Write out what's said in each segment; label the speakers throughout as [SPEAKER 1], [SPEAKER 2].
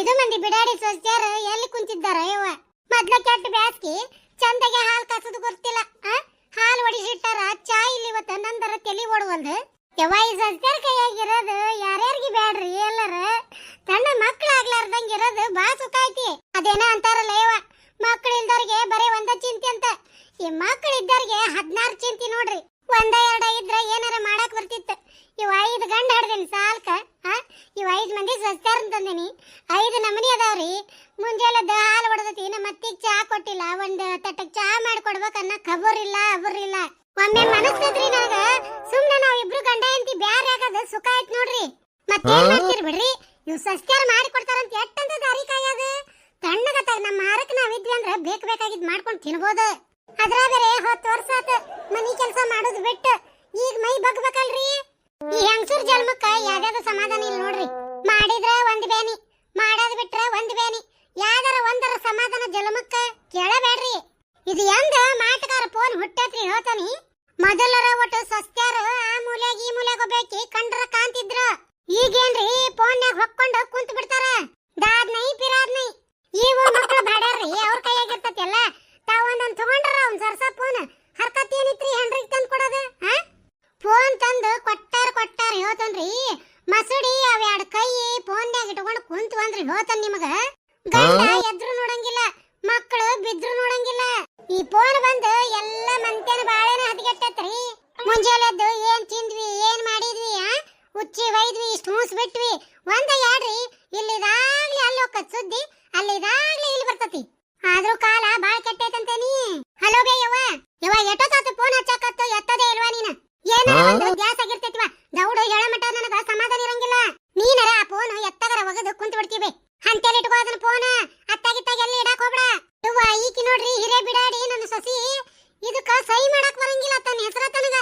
[SPEAKER 1] ಐದು ಮಂದಿ ಬಿಡಾಡಿ ಸ್ವಚ್ಛರ ಎಲ್ಲಿ ಕುಂತಿದ್ದಾರ ಯವ್ವ ಮೊದ್ಲ ಕೆಟ್ಟ ಬ್ಯಾಸ್ಗಿ, ಚಂದಗೆ ಹಾಲ್ ಕಾಸದು ಗೊತ್ತಿಲ್ಲ? ಹಾಲ್ ಒಡಿಸಿಟ್ಟಾರ ಚಾ ಇಲ್ಲಿ ಇವತ್ತ ನಂದರ ತಲಿ ಓಡುವಲ್ದು. ಯವ್ವ, ಈ ಸಸ್ಯರ ಕೈಯಾಗಿರೋದು ಯಾರ್ಯಾರಿಗೆ ಬ್ಯಾಡ್ರಿ ಎಲ್ಲರ? ತನ್ನ ಮಕ್ಳಾಗ್ಲಾರ್ದಂಗ ಇರೋದು ಬಾ ಸುಖ ಐತಿ. ಅದೇನ ಅಂತಾರಲ್ಲ ಯವ್ವ ಮಕ್ಳಿಲ್ದವ್ರಿಗೆ ಬರೀ ಒಂದ ಚಿಂತೆ ಅಂತ. ಈ ಮಕ್ಳಿದ್ದವ್ರಿಗೆ ಹದಿನಾರು ಚಿಂತೆ ನೋಡ್ರಿ. ಒಂದ, ಎರಡ ಇದ್ರ ಏನಾರ ಮಾಡಕ್ ಬರ್ತಿತ್ತು. ಇವ ಐದು ಗಂಡ ಹಡ್ದೇನಿ ಸಾಲ್ಕ. ಇವ್ ಐದ್ ಮಂದಿ ಸಸ್ತಾರ ಅಂತಂದೇನಿ. ಐದು ನಮನಿ ಅದಾವ್ರಿ. ದ ಹಾಲು ಹೊಡೆದತಿ ನಮ್ಮ ಅತ್ತಿಗೆ ಚಾ ಕೊಟ್ಟಿಲ್ಲ. ಒಂದ್ ತಟ್ಟಕ್ಕೆ ಚಾ ಮಾಡ್ಕೊಡ್ಬೇಕನ್ನ ಖಬರಿಲ್ಲ ಇಲ್ಲ ಅಬರ್ ಇಲ್ಲ. ಒಮ್ಮೆ ಮನಸ್ಸಿದ್ರಿ ನಾಗ ಸುಮ್ನೆ ನಾವ್ ಇಬ್ರು ಗಂಡ ಹೆಂಡತಿ ಬ್ಯಾರ ಆಗದ ಸುಖ ಆಯ್ತು ನೋಡ್ರಿ. ಮತ್ತೇನ್ ಮಾಡ್ತೀರಿ ಬಿಡ್ರಿ? ಇವ್ ಸಸ್ತಾರ ಮಾಡಿ ಕೊಡ್ತಾರಂತ ಎಟ್ಟಂತ ದಾರಿ ಕಾಯದ? ತಣ್ಣಗತ್ತಾಗ ನಮ್ಮ ಮಾರಕ್ ನಾವಿದ್ವಿ ಅಂದ್ರೆ ಬೇಕ ಬೇಕಾಗಿದ್ ಮಾಡ್ಕೊಂಡು ತಿನ್ಬೋದು. ಅದ್ರಾದರೆ ಹತ್ತು ವರ್ಷ ಆತ ಮನಿ ಕೆಲಸ ಮಾಡೋದು ಬಿಟ್ಟು ಈಗ ಮೈ ಬಗ್ಬೇಕಲ್ರಿ? ಈ ಹೆಂಗಸೂರ್ ಜನ್ಮಕ್ಕ ಯಾವ್ದಾದ್ರು ಸಮಾಧಾನ ಇಲ್ಲ ನೋಡ್ರಿ? ಮಾಡಿದ್ರ ಒಂದ್ ಬೇನಿ, ಮಾಡೋದ್ ಬಿಟ್ರ ಒಂದ್ ಬೇನಿ. ಯಾವ್ದಾರ ಒಂದರ ಸಮಾಧಾನ ಜನ್ಮಕ್ಕ ಕೇಳಬೇಡ್ರಿ. ಇದು ಹೆಂಗ ಮಾಟಗಾರ ಫೋನ್ ಹುಟ್ಟತ್ರಿ ಹೇಳ್ತಾನಿ. ಮೊದಲರ ಒಟ್ಟು ಸಸ್ತ್ಯಾರ ಆ ಮೂಲೆಗ್ ಈ ಮೂಲೆಗ ಒಬ್ಬೇಕಿ ಕಂಡ್ರ ಕಾಂತಿದ್ರ. ಈಗೇನ್ರಿ ಫೋನ್ಯಾಗ ಹೊಕ್ಕೊಂಡು ಕುಂತ ಬಿಡ್ತಾರ. ದಾದ್ ನೈ ಪಿರಾದ್ ನೈ ಇವು ಮಕ್ಳು ಬಾಡ್ಯಾರ್ರಿ ಅವ್ರ ಕೈಯಾಗ ಇರ್ತೈತಿಲ್ಲ ತಾವ್ ಒಂದೊಂದ್ ತಗೊಂಡ್ರ ಒಂದ್ ಸರ್ಸ ಫೋನ್. ಹರ್ಕತ್ ಏನಿತ್ರಿ ಹೆಂಡ್ರಿಗೆ ತಂದ್ ಕೊಡೋದು ಫೋನ್ ತಂದು ಕೊಟ್ಟಾರ ಕೊಟ್ಟಾರ ಹೇಳ್ತನ್ರಿ ಮಸಡಿ ಅವ್ ಎರಡ್ ಕೈ ಫೋನ್ಯಾಗ ಇಟ್ಕೊಂಡು ಕುಂತು ಅಂದ್ರಿ ಹೇಳ್ತಾನ ನಿಮಗ ಗಂಡ ಎದ್ರು ನೋಡಂಗಿಲ್ಲ ಮಕ್ಕಳು ಬಿದ್ರು ನೋಡಂಗಿಲ್ಲ ಈ ಫೋನ್ ಬಂದು ಎಲ್ಲ ಮಂತ್ಯಾನ ಬಾಳೆನ ಹದಗೆಟ್ಟತ್ರಿ ಮುಂಜಾನೆದ್ದು ಏನ್ ತಿಂದ್ವಿ ಏನ್ ಮಾಡಿದ್ವಿ ಆ ಉಚ್ಚಿ ಒಯ್ದ್ವಿ ಸ್ಟೂಸ್ ಬಿಟ್ವಿ ಒಂದ ಯಾಡ್ರಿ ಇಲ್ಲಿದಾಗ್ಲಿ ಅಲ್ಲಿ ಹೋಗತ್ ಸುದ್ದಿ ಅಲ್ಲಿದಾಗ್ಲಿ ಇಲ್ಲಿ ಬರ್ತತಿ ಆದ್ರೂ ಕಾಲ ಬಾಳ್ ಕೆಟ್ಟೈತಂತೇನಿ ಹಲೋ ಬೇ ಯವ್ವ. ಯವ್ವ ಎಷ್ಟೊತ್ತಾತು ಫೋನ್ ಹಚ್ಚಕತ್ತೋ ಎತ್ತದೇ ಇಲ್ವಾ ನೀನ? ಏನೋ ಒಂದು ಗ್ಯಾಸ್ ಆಗಿರ್ತೈತಿವ ದೌಡು ಹೇಳ ಮಟ ನನಗ ಸಮಾಧಾನ ಇರಂಗಿಲ್ಲ. ನೀನರ ಆ ಫೋನ್ ಎತ್ತಗರ ಒಗದು ಕುಂತ ಬಿಡ್ತೀವಿ. ಹಂತೇಲಿ ಇಟ್ಕೋ ಅದನ್ನ ಫೋನ್ ಅತ್ತಾಗಿತ್ತಾಗ ಎಲ್ಲಿ ಇಡಾಕ ಹೋಗ್ಬೇಡ. ಯವ್ವ ಈಕಿ ನೋಡ್ರಿ ಹಿರೇ ಬಿಡಾಡಿ ನನ್ನ ಸಸಿ. ಇದಕ್ಕ ಸಹಿ ಮಾಡಕ್ ಬರಂಗಿಲ್ಲ ತನ್ನ ಹೆಸರ ತನಗ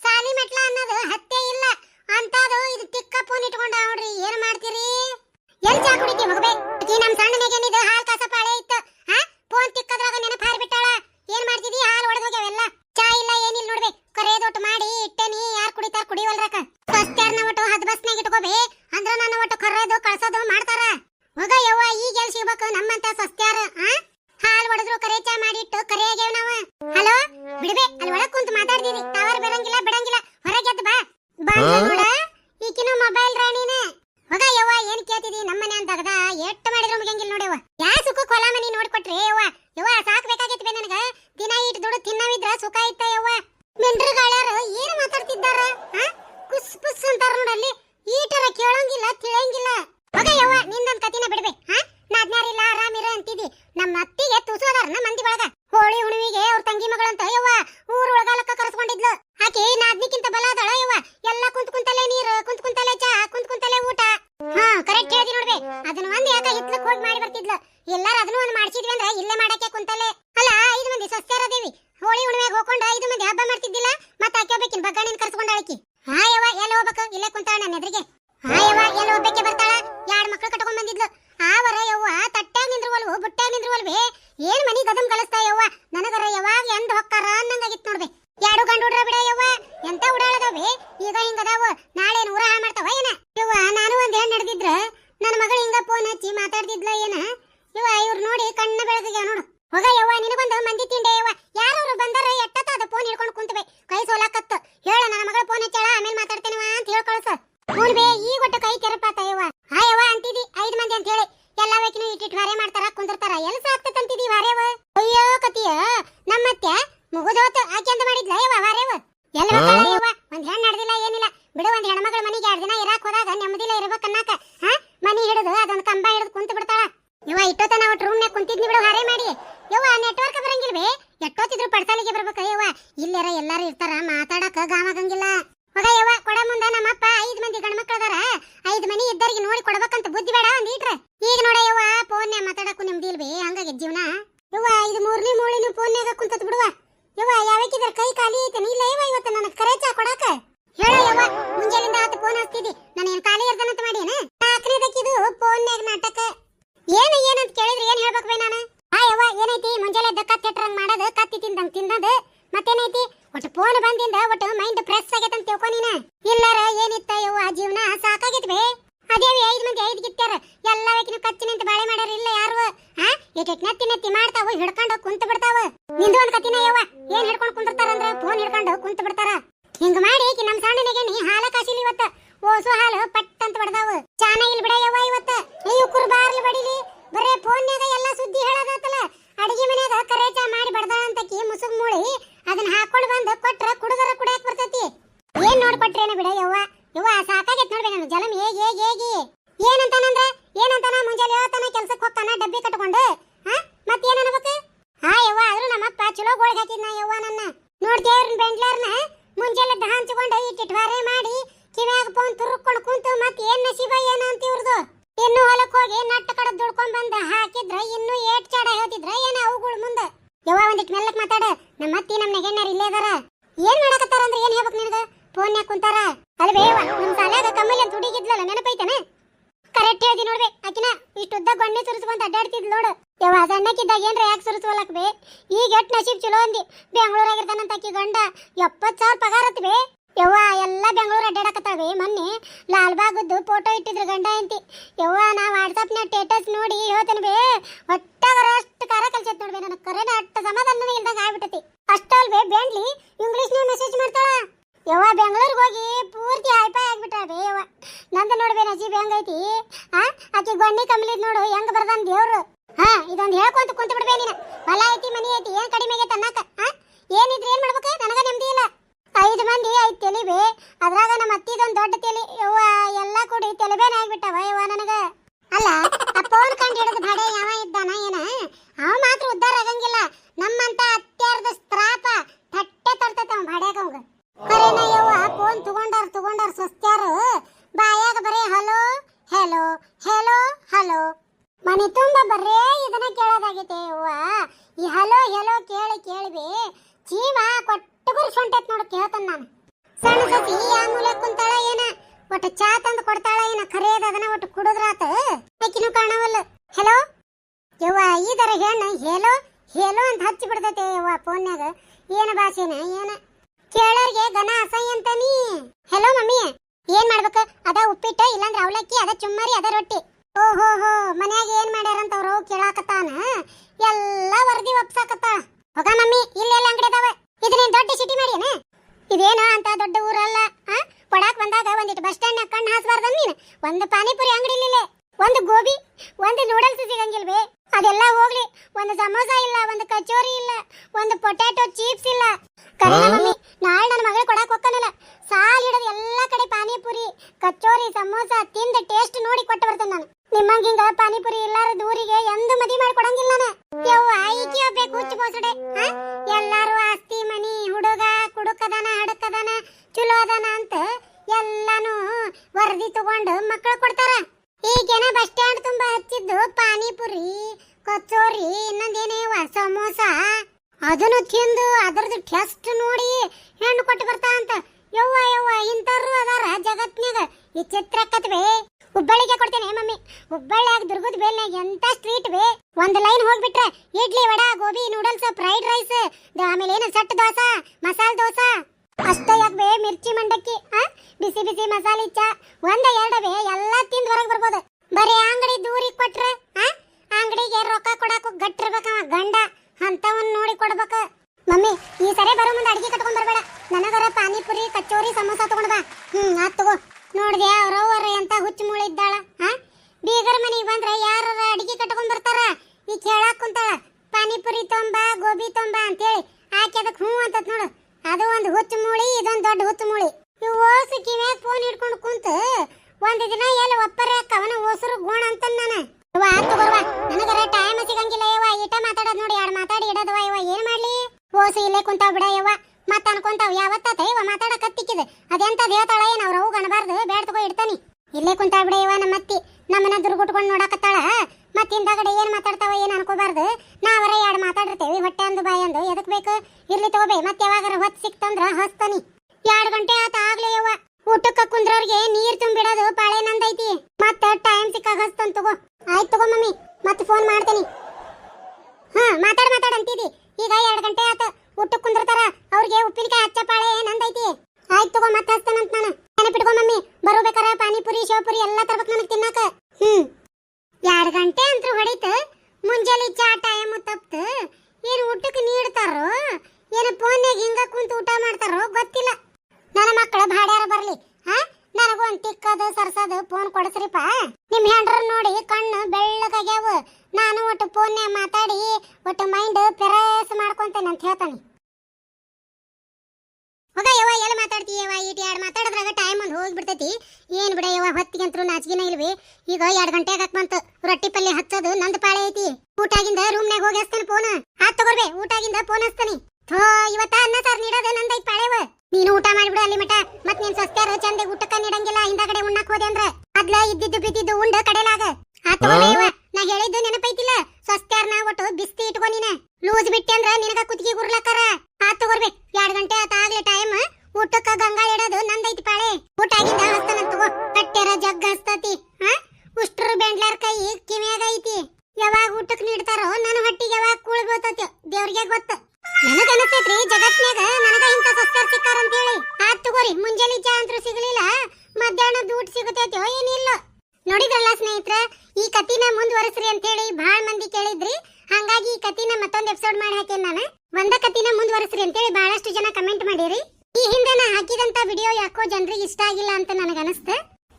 [SPEAKER 1] ಸಾಲಿ ಮೆಟ್ಲ ಅನ್ನೋದು ಹತ್ತೆ ಇಲ್ಲ. ಅಂತಾದು ಇದು ತಿಕ್ಕ ಫೋನ್ ಇಟ್ಕೊಂಡ ನೋಡ್ರಿ ಏನ್ ಮಾಡ್ತೀರಿ? ಎಲ್ ಚಾ ಕುಡಿತಿ ಹೋಗ್ಬೇಕು ಈ ನಮ್ ಏನಿದು ಹಾಲ್ ಕಸಪ ಈಕಿನ ಮೊಬೈಲ್ ರಾಣಿನ. ಹೋಗ ಯವ್ವ ಏನ್ ಕೇಳ್ತಿದಿ? ನಮ್ಮನೆ ಅಂತಗದ ಎಟ್ಟ ಮಾಡಿದ್ರು ಮುಗಿಯಂಗಿಲ್ಲ ನೋಡ್ಯವ್ವ ಯಾ ಸುಖ ಹೊಲ ಮನಿ ನೋಡ್ಕೊಟ್ರಿ ಯವ್ವ? ಯವ್ವ ಸಾಕ್ ಬೇಕಾಗೈತಿ ಬೇ ನನಗ. ದಿನ ಇಟ್ ದುಡ್ಡು ತಿನ್ನವಿದ್ರ ಸುಖ ಇತ್ತ ಯವ್ವ? ಮೆಂಡ್ರಗಾಳ್ಯಾರ ಏನ್ ಮಾತಾಡ್ತಿದ್ದಾರ? ಕುಸ್ ಪುಸ್ ಅಂತಾರ ನೋಡಲ್ಲಿ ಈಟರ ಕೇಳಂಗಿಲ್ಲ ತಿಳಿಯಂಗಿಲ್ಲ. ಹೋಗ ಯವ್ವ ನಿಂದೊಂದ್ ಕತಿನ ಬಿಡ್ಬೇ. ಹಾ? ನಾದ್ನಾರಿಲ್ಲ ಆರಾಮಿರ ಅಂತಿದಿ ನಮ್ಮ ಅತ್ತಿಗೆ ತುಸೋದಾರ ನಮ್ಮ ಮಂದಿ ಒಳಗ ಹೋಳಿ ಹುಣ್ಣಿಮೆಗೆ ಅವ್ರ ತಂಗಿ ಮಗಳಂತ ಯವ್ವ ಊರ್ ಒಳಗಾಲಕ್ಕ ಕರೆಸ್ಕೊಂಡಿದ್ಲು ಆಕೆ ನಾದ್ನಿಕ್ಕಿಂತ ಬಲ ಅದಾಳ ಯವ್ವ ಎಲ್ಲ ಕುಂತ್ ಕುಂತಲೆ ನೀರು ಕುಂತ್ ಕುಂತಲೆ ಚಾ ಕುಂತ್ ಕುಂತಲೆ ಊಟ ಹಾ ಕರೆಕ್ಟ್ ಹೇಳ್ದಿ ನೋಡ್ಬೆ ಅದನ್ನ ಒಂದ್ ಯಾಕ ಹಿತ್ಲಕ್ ಹೋಗಿ ಮಾಡಿ ಬರ್ತಿದ್ಲು ಎಲ್ಲಾರ ಅದನ್ನ ಒಂದ್ ಮಾಡ್ಸಿದ್ವಿ ಅಂದ್ರ ಇಲ್ಲೇ ಮಾಡಕ್ಕೆ ಕುಂತಲೆ ಅಲ್ಲ ಐದು ಮಂದಿ ಸಸ್ಯಾರ ದೇವಿ ಹೋಳಿ ಹುಣ್ಣಿಮೆಗೆ ಹೋಗ್ಕೊಂಡು ಐದು ಮಂದಿ ಹಬ್ಬ ಮಾಡ್ತಿದ್ದಿಲ್ಲ, ಮತ್ತೆ ಆಕೆ ಹೋಗ್ಬೇಕಿನ್? ಬಗ್ಗಣಿನ ಆಕಿ ಹಾ ಯವ್ವ ಎಲ್ಲ ಹೋಗ್ಬೇಕು? ಇಲ್ಲೇ ಕುಂತಾಳ ನನ್ನ ಎದುರಿಗೆ ಹಾ ಯವ್ವ ಎಲ್ಲ ಹೋಗ್ಬೇಕೆ ಬರ್ತಾಳ ಎರಡ್ ಮಕ್ಳು ಕಟ್ಕೊಂಡ್ ಬಂದಿದ್ಲು ಆವರ ಯವ್ವ ತಟ್ಟ್ಯಾಗ ನಿಂದ್ರುವಲ್ವು ಬುಟ್ಟ್ಯಾಗ ನಿಂದ್ರುವಲ್ವೇ ಏನ್ ಮನಿ ಗದಂ ಕಳಿಸ್ತಾ ಯವ್ವ ನನಗರ ಯಾವಾಗ ಎಂದ್ ಹೊಕ್ಕಾರ ಅನ್ನಂಗಾಗಿತ್ ನೋಡ್ಬೆ ಎರಡು ಗಂಡು ಹುಡ್ರ ಬಿಡ ಯವ್ವ ಎಂತ ಉಡಾಳದವೆ ಈಗ ಹಿಂಗದಾವ ನಾಳೆ ನೂರ ಹಾಳ್ ಮಾಡ್ತಾವ ಏನ ಯವ್ವ ನಾನು ಒಂದ್ ಹೆಣ್ ನಡೆದಿದ್ರ ನನ್ನ ಮಗಳು ಹಿಂಗ ಫೋನ್ ಹಚ್ಚಿ ಮಾತಾಡ್ತಿದ್ಲ ಏನ ಯವ್ವ ಇವ್ರು ನೋಡಿ ಕಣ್ಣ ಬೆಳಗ್ಗೆ ನೋಡು ಹೋಗ ಯವ್ವ ನಿನಗೊಂದು ಮಂದಿ ತಿಂಡೆ ಯವ್ವ ಯಾರವ್ರು ಬಂದಾರ ಎಟ್ಟತ್ತಾದ ಫೋನ್ ಹಿಡ್ಕೊಂಡು ಕುಂತವೆ ಕೈ ಸೋಲಾಕತ್ತ ಹೇಳ ನನ್ನ ಮಗಳ ಫೋನ್ ಹಚ್ಚಾಳ ಆಮೇಲೆ ಮಾತಾಡ್ತೇನವ ಅಂತ ಹೇಳ ಕಳ್ಸ ಫೋನ್ ಬೇ ಈ ಒಟ್ಟು ಕೈ ತೆರಪಾತ ಯವ್ವ ಹಾ ಯವ್ವ ಅಂತಿದಿ ಐದ್ ಮಂದಿ ಅಂತ ಹೇಳಿ ಎಲ್ಲ ಬೇಕಿನ ಇಟ್ಟಿಟ್ ವಾರೆ ಮಾಡ್ತಾರ ಕುಂದಿರ್ತಾರ ಎಲ್ ಸಾಕ್ತಂತಿದಿ ವಾರೇವ ಅಯ್ಯೋ ಕತಿಯ ನಮ್ಮತ್ತೆ ಅಂತ ಮಾಡಿದ್ಲ ಯವ್ವ ವಾರೇವ ಎಲ್ಲ ಯವ್ವ? ಒಂದ್ ಹೆಣ್ಣು ನಡೆದಿಲ್ಲ ಏನಿಲ್ಲ. ಬಿಡು ಒಂದ್ ಹೆಣ್ಮಗಳ ಮನೆಗೆ ಎರಡು ದಿನ ಇರಾಕ್ ಹೋದಾಗ ನೆಮ್ಮದಿಲ್ಲ ಇರ್ಬೇಕನ್ನಾಕ ಹಾ? ಮನಿ ಹಿಡಿದು ಅದೊಂದು ಕಂಬ ಹಿಡಿದು ಕುಂತ ಬಿಡ್ತಾಳ. ಯವ್ವ ಇಟ್ಟೋತನ ಒಟ್ಟು ರೂಮ್ನಾಗ ಕುಂತಿದ್ನಿ ಬಿಡು ಹಾರೇ ಮಾಡಿ. ಯವ್ವ ನೆಟ್ವರ್ಕ್ ಬರಂಗಿಲ್ವೇ? ಎಟ್ಟೋತಿದ್ರು ಪಡ್ಸಾಲಿಗೆ ಬರ್ಬೇಕ ಯವ್ವ. ಇಲ್ಲಾರ ಎಲ್ಲಾರು ಇರ್ತಾರ ಮಾತಾಡಕ ಗಾಮಗಂಗಿಲ್ಲ ಹೋಗ ಯವ್ವ ಕೊಡ ಮುಂದ ನಮ್ಮಪ್ಪ ಐದ್ ಮಂದಿ ಗಂಡ್ಮಕ್ಳು ಅದಾರ ಐದ್ ಮನಿ ಇದ್ದರಿಗೆ ನೋಡಿ ಕೊಡ್ಬೇಕಂತ ಬುದ್ಧಿ ಬೇಡ ಒಂದ್ ಇಟ್ರೆ ಈಗ ನೋಡ ಯವ್ವ ಫೋನ್ ಮಾತಾಡಕ್ಕೂ ನೆಮ್ಮದಿ ಇಲ್ವೇ? ಹಂಗಾಗಿ ಜೀವನ. ಯವ್ವ ಇದು ಮೂರನೇ ಮೂಳಿನ ಫೋನ್ಯಾಗ ಕುಂತತ್ ಬಿಡುವ. ಯವ್ವ, ಯಾವಕ್ಕಿದ್ರ ಕೈ ಖಾಲಿ ಐತೆ ನೀ ಯವ್ವ ಇವತ್ತು ನನಗೆ ಕರೆ ಕೊಡಾಕ? ಹೇಳ ಯವ್ವ ಮುಂಜಾನಿಂದ ಆತ ಫೋನ್ ಹಚ್ತಿದ್ದಿ. ನಾನು ಏನ್ ಖಾಲಿ ಇರ್ತಾನಂತ ಮಾಡೇನ ನಾಲ್ಕನೇದಕ್ಕಿದು ಫೋನ್ಯಾಗ ನಾಟಕ. ಏನು, ಏನಂತ ಕೇಳಿದ್ರೆ ಏನು ಹೇಳ್ಬೇಕು ಬೈ ನಾನು? ಆ ಯವ್ವ, ಏನೈತಿ? ಮುಂಜಾನೆ ದಕ್ಕ ಕೆಟ್ಟರಂಗ್ ಮಾಡೋದು, ಕತ್ತಿ ತಿಂದಂಗೆ ತಿಂದದು. ಮತ್ತೇನೈತಿ? ಒಟ್ಟು ಫೋನ್ ಬಂದಿಂದ ಒಟ್ಟು ಮೈಂಡ್ ಫ್ರೆಶ್ ಆಗೈತೆ ಅಂತ ತಿಳ್ಕೊ ನೀನ. ಇಲ್ಲಾರ ಏನಿತ್ತ ಯವ್ವ ಜೀವನ? ಸಾಕಾಗೈತಿ ಅದೇವಿ ಐದು ಮಂದಿ ಐದು ಗಿತ್ತಾರ ಎಲ್ಲವಕಿನ ಕಚ್ಚಿ ನಿಂತು ಬಾಳೆ ಮಾಡ್ಯಾರ ಇಲ್ಲ ಯಾರು? ಹಾ ಏಟ್ ನೆತ್ತಿ ನೆತ್ತಿ ಮಾಡ್ತಾವ ಹಿಡ್ಕೊಂಡು ಕುಂತ ಬಿಡ್ತಾವ. ನಿಂದು ಒಂದ್ ಕತಿನ ಯವ್ವ. ಏನ್ ಹಿಡ್ಕೊಂಡು ಕುಂದಿರ್ತಾರಂದ್ರ ಫೋನ್ ಹಿಡ್ಕೊಂಡು ಕುಂತ ಬಿಡ್ತಾರ. ಹಿಂಗ ಮಾಡಿ ಈಕಿ ನಮ್ಮ ಸಣ್ಣನಿಗೆ ನೀ ಹಾಲ ಕಾಸಿಲಿ ಇವತ್ತ. ಓಸು ಹಾಲು ಪಟ್ ಅಂತ ಬಡ್ದಾವ ಚಾನ ಇಲ್ಲಿ ಬಿಡ ಯವ್ವ ಇವತ್ತ. ಈ ಉಕ್ಕುರ್ ಬಾರ್ಲಿ ಬಡಿಲಿ ಬರೇ ಫೋನ್ಯಾಗ ಎಲ್ಲ ಸುದ್ದಿ ಹೇಳೋದಾತಲ್ಲ ಅಡಿಗೆ ಮನ್ಯಾಗ ಕರೆ ಚಾ ಮಾಡಿ ಬಡ್ದಾಳ ಅಂತಕಿ ಮುಸುಗ್ ಮೂಳಿ ಅದನ್ನ ಹಾಕೊಂಡು ಬಂದು ಕೊಟ್ರ ಕುಡುಗರ ಕುಡಿಯಕ್ ಬರ್ತೈತಿ ಏನ್ ನೋಡ್ಕೊಟ್ರೇನ ಬಿಡ ಯವ್ವ ಯವ್ವ ಸಾಕಾಗೈತ್ ನೋಡ್ಬೇ ನಾನು ಜಲಂ ಹೇಗ್ ಹೇಗ್ ಹೇಗಿ ಏನಂತಾನಂದ್ರ ಏನಂತಾನ ಮುಂಜಾನೆ ಹೇಳ್ತಾನ ಕೆಲ್ಸಕ್ಕೆ ಹೋಗ್ತಾನ ಡಬ್ಬಿ ಕಟ್ಕೊಂಡು ಹಾ ಮತ್ತೇನ್ ಅನ್ಬೇಕು ಹಾ ಯವ್ವ ಆದ್ರೂ ನಮ್ಮಪ್ಪ ಚಲೋ ಗೋಳಿಗೆ ಹಾಕಿದ್ನ ಯವ್ವ ನನ್ನ ನೋಡ್ತೇವ್ರನ್ ಬೆಂಡ್ಲಾರ್ನ ಮುಂಜಾನೆ ಹಂಚ್ಕೊಂಡು ಇಟ್ಟಿಟ್ ಮಾಡಿ ಕಿವ್ಯಾಗ ಫೋನ್ ತುರುಕೊಂಡು ಕುಂತು ಮತ್ ಏನ್ ನಸೀಬ, ಏನು ಅಂತ ಇವ್ರದು? ಇನ್ನು ಹೊಲಕ್ಕೆ ಹೋಗಿ ನಟ್ಟ ಕಡ ದುಡ್ಕೊಂಡ್ ಬಂದ ಹಾಕಿದ್ರ ಇನ್ನು ಏಟ್ ಚಾಡ ಹೇಳ್ತಿದ್ರ, ಏನ ಅವುಗಳ ಮುಂದ? ಯಾವ ಒಂದಿಟ್ ಮೆಲ್ಲಕ್ ಮಾತಾಡ. ನಮ್ಮ ಅತ್ತಿ ನಮ್ಮ ನೆಗೆಣ್ಣಾರ ಇಲ್ಲೇ ಅದಾರ. ಏನ್ ಮಾಡಕತ್ತಾರ ಅಂದ್ರೆ ಏನ್ ಹೇಳ್ಬೇಕು ನಿನಗ? ಫೋನ್ಯಾಗ ಕುಂತಾರ. ಅಲ್ ಬೇವ ನಮ್ ಸಾಲ್ಯಾಗ ಕಮ್ಮಲಿ ಅಂತ ಹುಡುಗಿದ್ಲಲ್ಲ, ನೆನಪೈತನ? ಕರೆಕ್ಟ್ ಹೇಳ್ದಿ ನೋಡ್ಬೆ ಆಕಿನ ಇಷ್ಟು ಉದ್ದ ಗೊಣ್ಣೆ ಸುರಿಸ್ಕೊಂತ ಅಡ್ಡಾಡ್ತಿದ್ ನೋಡು. ಯವ್ವ, ಸಣ್ಣಕ್ಕಿದ್ದಾಗ ಏನ್ರ ಯಾಕೆ ಸುರಿಸ್ವಲಕ್ ಬೇ? ಈಗ ಎಟ್ ನಸೀಬ್ ಚಲೋ ಅಂದಿ. ಬೆಂಗಳೂರಾಗಿರ್ತಾನಂತ ಆಕಿ ಗಂಡ. ಎಪ್ಪತ್ ಸಾವಿರ ಪಗಾರತ್ ಬೇ. ಯವ್ವ, ಎಲ್ಲ ಬೆಂಗಳೂರು ಅಡ್ಡಾಡಕತ್ತಾವೆ ಮೊನ್ನೆ ಲಾಲ್ಬಾಗದ್ದು ಫೋಟೋ ಇಟ್ಟಿದ್ರು ಗಂಡ ಎಂತಿ ಯವ್ವ, ನಾ ವಾಟ್ಸಪ್ನ ಸ್ಟೇಟಸ್ ನೋಡಿ ಹೇಳ್ತೇನೆ ಬೇ. ಒಟ್ಟಾಗರ ಅಷ್ಟು ಕಾರ ಕಲ್ಸೈತ್ ನೋಡ್ಬೆ ನನಗೆ ಕರೆನ ಅಟ್ಟ ಸಮಾಧಾನ ಇಲ್ದಂಗ ಆಗ್ಬಿಟ್ಟತಿ. ಅಷ್ಟಲ್ವೇ ಬೆಂಡ್ಲಿ ಇಂಗ್ಲಿಷ್ನ್ಯಾಗ ಮೆಸೇಜ್ ಮಾಡ್ತಾಳ? ಯವ್ವ, ಬೆಂಗಳೂರಿಗೆ ಹೋಗಿ ಪೂರ್ತಿ ಹೈಫೈ ಆಗ್ಬಿಟ್ಟಾಳ ಯವ್ವ. ನಂದು ನೋಡ್ಬೇ ನಜೀಬ್ ಹೆಂಗೈತಿ ಆ? ಆಕೆ ಗೊಣ್ಣಿ ಕಮ್ಲಿದ್ ನೋಡು, ಹೆಂಗ್ ಬರ್ದಾನ ದೇವ್ರು. ಹಾ, ಇದೊಂದು ಹೇಳ್ಕೊಂತ ಕುಂತ ಬಿಡ್ಬೇ ನೀನು. ಹೊಲ ಐತಿ, ಮನಿ ಐತಿ, ಏನ್ ಕಡಿಮೆ ಆಗೈತೆ ಅನ್ನಕ, ಆ? ಏನಿದ್ರೆ ಏನ್ ಮಾಡ್ಬೇಕು? ನನಗ ನೆಮ್ಮದಿ ಇಲ್ಲ. ಐದು ಮಂದಿ ಐದು ತೆಲಿವಿ ಅದ್ರಾಗ ನಮ್ಮ ಅತ್ತಿದೊಂದು ದೊಡ್ಡ ತೆಲಿ, ಯವ್ವ, ಎಲ್ಲ ಕೂಡಿ ತೆಲಿಬೇನೆ ಆಗ್ಬಿಟ್ಟವ ಯವ್ವ ನನಗ. ಅಲ್ಲ, ಆ ಫೋನ್ ಕಂಡು ಹಿಡಿದು ಭಡೆ ಯಾವ ಇದ್ದಾನ ಏನ? ಅವ ಮಾತ್ರ ಉದ್ಧಾರ ಆಗಂಗಿಲ್ಲ ನಮ್ಮಂತ ಅತ್ಯಾರ್ದ ಸ್ತ್ರಾಪ ತಟ್ಟೆ ತರ್ತೈತ ಅವ ಬಡ್ಯಾಗ ಅವಂಗ ಕರೆನ ಯವ್ವ ಫೋನ್ ತಗೊಂಡಾರ ತಗೊಂಡಾರ ಸಸ್ತ್ಯಾರು ಬಾಯಾಗ ಬರೇ ಹಲೋ ಹೆಲೋ ಹೆಲೋ ಹಲೋ ಮನೆ ತುಂಬ ಬರೇ ಇದನ್ನ ಕೇಳೋದಾಗೈತೆ ಯವ್ವ ಈ ಹಲೋ ಹೆಲೋ ಕೇಳಿ ಕೇಳಿಬಿ ಜೀವ ಕೊಟ್ಟಗುರು ಸೊಂಟೈತ್ ನೋಡು ಕೇಳ್ತಾನ ನಾನು ಸಣ್ಣ ಸಸಿ ಆ ಮೂಲೆ ಕುಂತಾಳ ಏನ ಒಟ್ಟು ಚಾ ತಂದು ಕೊಡ್ತಾಳ ಏನ ಖರೇದ ಅದನ್ನ ಒಟ್ಟು ಕುಡುದ್ರಾತ. ಆಕಿನೂ ಕಾಣವಲ್ಲ. ಹೆಲೋ ಯವ್ವ, ಈ ದರ ಹೆಣ್ಣ, ಹೇಲೋ? ಹೇಲೋ ಅಂತ ಹಚ್ಚಿ ಬಿಡ್ತೈತೆ ಯವ್ವ ಫೋನ್ಯಾಗ ಏನ ಭಾಷೆನ, ಏನ? ಕೇಳೋರ್ಗೆ ಘನ ಅಸಹ್ಯ ಅಂತ ನೀ. Hello mummy? ಏನ್ ಮಾಡ್ಬೇಕು? ಅದ ಉಪ್ಪಿಟ್ಟು, ಇಲ್ಲಾಂದ್ರೆ ಅವಲಕ್ಕಿ, ಅದ ಚುಮ್ಮರಿ, ಅದ ರೊಟ್ಟಿ. ಓಹೋ ಹೋ ಮನ್ಯಾಗ ಏನ್ ಮಾಡ್ಯಾರಂತ ಅವ್ರು ಕೇಳಾಕತ್ತಾನ? ಎಲ್ಲ ವರದಿ ಒಪ್ಸಾಕತ್ತಾಳ ಹೋಗ ಮಮ್ಮಿ ಇಲ್ಲೆಲ್ಲ ಅಂಗಡಿ ಅದಾವ ಇದನ್ನೇನ್ ದೊಡ್ಡ ಸಿಟಿ ಮಾಡ್ಯಾನ ಇದೇನ ಅಂತ ದೊಡ್ಡ ಊರಲ್ಲ ಆ ಕೊಡಾಕ್ ಬಂದಾಗ ಒಂದಿಟ್ಟು ಬಸ್ ಸ್ಟ್ಯಾಂಡ್ ಕಣ್ಣು ಹಾಸ್ಬಾರ್ದ ನೀನ್ ಒಂದು ಪಾನಿಪುರಿ ಅಂಗಡಿ ಇಲ್ಲಿಲ್ಲ ಒಂದು ಗೋಬಿ ಒಂದು ನೂಡಲ್ಸ್ ಸಿಗಂಗಿಲ್ವೇ ಅದೆಲ್ಲ ಹೋಗ್ಲಿ ಒಂದು ಸಮೋಸಾ ಇಲ್ಲ ಒಂದು ಕಚೋರಿ ಇಲ್ಲ ಒಂದು ಪೊಟ್ಯಾಟೊ ಚಿಪ್ಸ್ ಇಲ್ಲ ಕರೀನ ಮಮ್ಮಿ ನಾಳೆ ನನ್ನ ಮಗಳು ಕೊಡಾಕ್ ಹೋಗ್ತಾನಲ್ಲ ಸಾಲ್ ಹಿಡಿದು ಎಲ್ಲಾ ಕಡೆ ಪಾನಿಪುರಿ ಕಚೋರಿ ಸಮೋಸಾ ತಿಂದ ಟೇಸ್ಟ್ ನೋಡಿ ಕೊಟ್ಟು ಬರ್ತೇನೆ ನಾನು. ನಿಮ್ಮಂಗಿಂಗ ಪಾನಿಪುರಿ ಇಲ್ಲಾರದ ಊರಿಗೆ ಎಂದು ಮದಿ ಮಾಡಿ ಕೊಡಂಗಿಲ್ಲ ನಾನು. ಯವ್ವ, ಈಕಿ ಒಬ್ಬೇಕು ಹುಚ್ಚು ಬೋಸಡೆ ಆ? ಎಲ್ಲಾರು ಆಸ್ತಿ, ಮನಿ, ಹುಡುಗ, ಕುಡುಕದನ, ಹಡಕದನ ಚಲೋ ಅದಾನ ಅಂತ ಎಲ್ಲಾನು ವರದಿ ತಗೊಂಡು ಮಕ್ಕಳು ಕೊಡ್ತಾರ. ಈಗೇನ ಬಸ್ ಸ್ಟ್ಯಾಂಡ್ ತುಂಬಾ ಹಚ್ಚಿದ್ದು ಪಾನಿಪುರಿ, ಕಚೋರಿ ಇನ್ನೊಂದೇನೇವ ಸಮೋಸ. ಅದನ್ನು ತಿಂದು ಅದರದ್ದು ಟೆಸ್ಟ್ ನೋಡಿ ಹೆಣ್ಣು ಕೊಟ್ಟು ಬರ್ತಾ ಅಂತ. ಯವ್ವ ಯವ್ವ, ಇಂಥವ್ರು ಅದಾರ ಜಗತ್ನಾಗ ಈ ಚಿತ್ರಕ್ಕತ್ವೆ ಹುಬ್ಬಳ್ಳಿಗೆ ಕೊಡ್ತೇನೆ ಮಮ್ಮಿ. ಹುಬ್ಬಳ್ಳಿಯಾಗ ದುರ್ಗದ ಬೇಲ್ನಾಗ ಎಂತ ಸ್ಟ್ರೀಟ್ ಬೇ ಒಂದ್ ಲೈನ್ ಹೋಗ್ಬಿಟ್ರೆ, idli vada, gobi noodles fried rice ಆಮೇಲೆ ಏನು, ಸಟ್ ದೋಸಾ, ಮಸಾಲ ದೋಸಾ? ಅಷ್ಟೇ ಯಾಕೆ ಮಿರ್ಚಿ ಮಂಡಕ್ಕಿ ಬಿಸಿ ಬಿಸಿ ಮಸಾಲೆ ಚಾ, ಒಂದ ಎರಡವೇ ಎಲ್ಲ ತಿಂದು ಹೊರಗೆ ಬರ್ಬೋದು. ಬರೀ ಅಂಗಡಿ ದೂರಿಗೆ ಕೊಟ್ರೆ ಆ ಅಂಗಡಿಗೆ ರೊಕ್ಕ ಕೊಡಾಕು ಗಟ್ಟಿರ್ಬೇಕವ ಗಂಡ ಅಂತವನ್ ನೋಡಿ ಕೊಡ್ಬೇಕ ಮಮ್ಮಿ ಈ ಸರಿ ಬರೋ ಮುಂದೆ ಅಡಿಗೆ ಕಟ್ಕೊಂಡ್ ಬರ್ಬೇಡ ನನಗರ ಪಾನಿಪುರಿ ಕಚೋರಿ ಸಮೋಸ ತಗೊಂಡ್ ಬಾ ಹ್ಮ್ ಆತ್ ತಗೋ ನೋಡ್ದೆ ಅವ್ರವ್ರ ಎಂತ ಹುಚ್ಚು ಮೂಳೆ ಇದ್ದಾಳ ಹಾ ಬೀಗರ ಮನೆಗೆ ಬಂದ್ರೆ ಯಾರ ಅಡಿಗೆ ಕಟ್ಕೊಂಡ್ ಬರ್ತಾರ ಈ ಕೇಳಾಕ್ ಕುಂತಾಳ ಪಾನಿಪುರಿ ತೊಂಬ ಗೋಬಿ ತೊಂಬ ಅಂತೇಳಿ ಆಕೆ ಅದಕ್ಕೆ ಹ್ಞೂ ಅಂತತ್ ನೋಡು ಅದು ಒಂದು ಹುಚ್ಚು ಮೂಳಿ, ಇದೊಂದು ದೊಡ್ಡ ಹುಚ್ಚು ಮೂಳಿ. ಇವು ಓಸು ಕಿವ್ಯಾಗ ಫೋನ್ ಹಿಡ್ಕೊಂಡು ಕುಂತು, ಒಂದು ದಿನ ಎಲ್ಲಿ ಒಪ್ಪರೆ ಅವನ ಓಸರು ಗೋಣ ಅಂತ ನಾನು. ಇವ ಆತು ಬರುವ. ನನಗರ ಟೈಮ್ ಸಿಗಂಗಿಲ್ಲ ಯವ್ವ. ಈಟ ಮಾತಾಡೋದ್ ನೋಡಿ ಎರಡು ಮಾತಾಡಿ ಇಡದವ ಯವ್ವ. ಏನ್ ಮಾಡ್ಲಿ? ಓಸು ಇಲ್ಲೇ ಕುಂತಾವ್ ಬಿಡ ಯವ್ವ. ಮತ್ತ ಅನ್ಕೊಂತಾವ್ ಯಾವತ್ತ ಇವ ಮಾತಾಡಕತ್ತಿಕ್ಕಿದೆ ಅದೆಂತದ್ ಹೇಳ್ತಾಳ ಏನ್ ಅವ್ರ ಅವು ಅನಬಾರ್ದು ಬೇಡ ತಗೋ, ಇಡ್ತಾನಿ. ಇಲ್ಲೇ ಕುಂತಾವ್ ಬಿಡ ಯವ್ವ ನಮ್ಮ ಅತ್ತಿ ನಮ್ಮನ್ನ ದುರ್ಗುಟ್ಕೊಂಡು ನೋಡಕತ್ತಾಳ. ಮತ್ತ ಹಿಂದಾಗಡೆ ಏನ್ ಮಾತಾಡ್ತಾವ, ಏನ್ ಅನ್ಕೋಬಾರ್ದು. ನಾವರ ಎರಡು ಮಾತಾಡಿರ್ತೇವಿ. ಹೊಟ್ಟೆ ಅಂದು ಬಾಯಿ ಅಂದು. ಎದಕ್ ಬೇಕು? ಇರ್ಲಿ ತಗೋಬೇ. ಮತ್ತೆ ಯಾವಾಗಾರ ಹೊತ್ತು ಸಿಕ್ತಂದ್ರ ಹೊಸ್ತನಿ. ಎರಡ್ ಗಂಟೆ ಆತ ಆಗ್ಲೇ ಯವ್ವ. ಊಟಕ್ಕ ಕುಂದ್ರವ್ರಿಗೆ ನೀರ್ ತುಂಬಿಡೋದು ಪಾಳೆ ನಂದೈತಿ ಮತ್ತ ಟೈಮ್ ಸಿಕ್ಕಾಗ ಹಸ್ತಂತ ತಗೋ. ಆಯ್ತು ತಗೋ ಮಮ್ಮಿ. ಮತ್ತೆ ಫೋನ್ ಮಾಡ್ತೇನಿ. ಹಾ ಮಾತಾಡ್ ಮಾತಾಡ್ ಅಂತಿದಿ. ಈಗ ಎರಡ್ ಗಂಟೆ ಆತ. ಊಟಕ್ ಕುಂದ್ರತಾರ. ಅವ್ರಿಗೆ ಉಪ್ಪಿನಕಾಯಿ ಹಚ್ಚ ಪಾಳೆ ನಂದೈತಿ ಆಯ್ತು ತಗೋ, ಮತ್ತೆ ಹಸ್ತೇನಂತ ನಾನು ನೆನಪಿಟ್ಕೊ ಮಮ್ಮಿ ಬರೋಬೇಕಾರ ಪಾನಿಪುರಿ ಶಿವಪುರಿ ಎಲ್ಲ ತರ್ಬೇಕು ನನಗೆ ಒಟ್ಟು ಮೈಂಡ್ ಪೆರಸ್ ಮಾಡ್ಕೊಂತೇನೆ ಅಂತ ಹೇಳ್ತಾನೆ. ಹೋಗ ಯವ್ವ, ಎಲ್ಲಿ ಮಾತಾಡ್ತಿ ಯವ್ವ ಈಟ್ ಎರಡು ಮಾತಾಡಿದ್ರಾಗ ಟೈಮ್ ಒಂದು ಹೋಗ್ಬಿಡ್ತೈತಿ. ಏನ್ ಬಿಡ ಯವ್ವ, ಹೊತ್ತಿಗಂತರೂ ನಾಚಿಗೆನ ಇಲ್ವಿ? ಈಗ ಎರಡು ಗಂಟೆ ಆಗಕ್ ಬಂತು. ರೊಟ್ಟಿ ಪಲ್ಯ ಹಚ್ಚೋದು ನಂದು ಪಾಳೆ ಐತಿ. ಊಟಾಗಿಂದ ರೂಮ್ನಾಗ ಹೋಗಿ ಹಚ್ತಾನೆ ಫೋನ್ ಹಾತ್ ತಗೋರ್ಬೆ, ಊಟಾಗಿಂದ ಫೋನ್ ಹಚ್ತಾನೆ. ಥೋ, ಇವತ್ತ ಅನ್ನ ಸರ್ ನೀಡೋದು ನಂದೈತ್ ಪಾಳೆವ ನೀನು ಊಟ ಮಾಡಿಬಿಡು ಅಲ್ಲಿ ಮಠ. ಮತ್ ನೀನ್ ಸ್ವಸ್ತ್ಯಾರ ಚಂದ ಊಟಕ್ಕ ನೀಡಂಗಿಲ್ಲ, ಹಿಂದಗಡೆ ಉಣ್ಣಕ್ ಹೋದೆ ಅಂದ್ರ. ಅದ್ಲ ಇದ್ದಿದ್ದು ಬಿದ್ದಿದ್ದು ಉಂಡ ಕಡೆಲಾಗ. ಆತ್ ನಾ ಹೇಳಿದ್ದು ನೆನಪೈತಿಲ್ಲ. ಸ್ವಸ್ತ್ಯಾರ್ನ ಒಟ್ಟು ಬಿಸ್ತಿ ಇಟ್ಕೊ ನೀನ. ಲೂಸ್ ಬಿಟ್ಟೆ ಅಂದ್ರ ನಿನಗ ಕುತ್ತಿಗೆ ಗುರ್ಲಕ್ಕಾರ. ಆತ್ ತಗೋರ್ಬೆ. ಎರಡ್ ಗಂಟೆ ಆತ ಆಗ್ಲಿ ಟೈಮ್ ಊಟಕ್ಕ ಗಂಗಾ ಇಡೋದು ನಂದೈತಿ ಪಾಳೆ. ಊಟ ಆಗಿಂದ ಹಸ್ತನ ತಗೋ. ಕಟ್ಟೆರ ಜಗ್ಗ ಹಸ್ತತಿ. ಹಾ? ಉಷ್ಟ್ರ ಬೆಂಡ್ಲಾರ್ ಕೈ ಕಿವಿಯಾಗ ಐತಿ. ಯಾವಾಗ ಊಟಕ್ ನೀಡ್ತಾರೋ ನನ್ನ ಹೊಟ್ಟಿಗೆ ಯಾವಾಗ ಕೂಳ್ ಬೀಳ್ತೈತಿ ದೇವ್ರಿಗೆ ಗೊತ್ತ. ನನಗ ಅನಸ್ತೈತ್ರಿ ಜಗತ್ನ್ಯಾಗ ನನಗ ಇಂತ ಸಸ್ತಾರ ಸಿಕ್ಕಾರ ಅಂತ ಹೇಳಿ ಆತ್ ತಗೋರಿ. ಮುಂಜಾನೆ ಚಾ ಅಂತೂ ಸಿಗಲಿಲ್ಲ. ಮಧ್ಯಾಹ್ನದ ಊಟ ಸಿಗುತ್ತೈತೋ, ಏನಿಲ್ಲ. ನೋಡಿದ್ರಲ್ಲ ಸ್ನೇಹಿತರೆ, ಈ ಕತಿನ ಮುಂದುವರಿಸ್ರಿ ಅಂತ ಹೇಳಿ ಬಹಳ ಮಂದಿ ಕೇಳಿದ್ರಿ. ಹಾಗಾಗಿ ಈ ಕತಿನ ಮತ್ತೊಂದು ಎಪಿಸೋಡ್ ಮಾಡಿ ಹಾಕೇನ್ ನಾನು. ಒಂದ ಕತಿನ ಮುಂದುವರಿಸ್ರಿ ಅಂತ ಹೇಳಿ ಬಹಳಷ್ಟು ಜನ ಕಮೆಂಟ್ ಮಾಡಿರಿ. ಈ ಹಿಂದೆ ನಾ ಹಾಕಿದಂತ ವಿಡಿಯೋ ಯಾಕೋ ಜನರಿಗೆ ಇಷ್ಟ ಆಗಿಲ್ಲ ಅಂತ ನನಗೆ ಅನಿಸ್ತು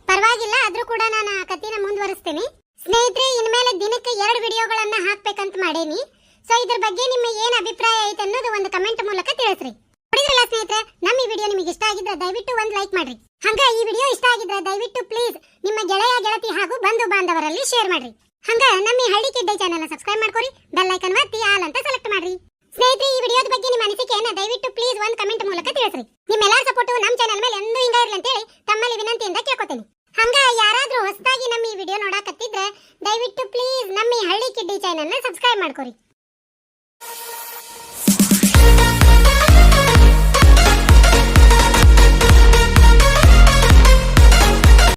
[SPEAKER 1] ಪರವಾಗಿಲ್ಲ, ಆದ್ರೂ ಕೂಡ ನಾನು ಆ ಕತಿನ ಮುಂದುವರೆಸ್ತೇನೆ. ಸ್ನೇಹಿತರೆ, ಇನ್ಮೇಲೆ ದಿನಕ್ಕೆ ಎರಡು ವಿಡಿಯೋಗಳನ್ನ ಹಾಕ್ಬೇಕಂತ ಮಾಡೇನಿ. ಸೊ ಇದ್ರ ಬಗ್ಗೆ ನಿಮ್ಮ ಏನ್ ಅಭಿಪ್ರಾಯ ಐತೆ ಅನ್ನೋದು ಒಂದು ಕಮೆಂಟ್ ಮೂಲಕ ತಿಳಿಸ್ರಿ. ನೋಡಿದ್ರಲ್ಲ ಸ್ನೇಹಿತರೆ, ನಮ್ಮ ಈ ವಿಡಿಯೋ ನಿಮಗೆ ಇಷ್ಟ ಆಗಿದ್ರೆ ದಯವಿಟ್ಟು ಒಂದು ಲೈಕ್ ಮಾಡ್ರಿ. ಹಂಗ ಈ ವಿಡಿಯೋ ಇಷ್ಟ ಆಗಿದ್ರೆ ದಯವಿಟ್ಟು ಪ್ಲೀಸ್ ನಿಮ್ಮ ಗೆಳೆಯ, ಗೆಳತಿ ಹಾಗೂ ಬಂಧು ಬಾಂಧವರಲ್ಲಿ ಶೇರ್ ಮಾಡ್ರಿ. ಹಂಗ ನಮ್ಮ ಈ ಹಳ್ಳಿ ಕಿಡ್ಡೈ ಚಾನೆಲ್ ಸಬ್ಸ್ಕ್ರೈಬ್ ಮಾಡ್ಕೊರಿ ಬೆಲ್ ಐಕನ್ ಒತ್ತಿ ಆಲ್ ಅಂತ ಸೆಲೆಕ್ಟ್ ಮಾಡ್ರಿ. ಸ್ನೇಹಿತರೆ, ಈ ವಿಡಿಯೋದ ಬಗ್ಗೆ ನಿಮ್ಮ ಅನಿಸಿಕೆಯನ್ನ ದಯವಿಟ್ಟು ಪ್ಲೀಸ್ ಒಂದು ಕಮೆಂಟ್ ಮೂಲಕ ತಿಳಿಸ್ರಿ. ನಿಮ್ಮೆಲ್ಲಾ ಸಪೋರ್ಟ್ ನಮ್ಮ ಚಾನೆಲ್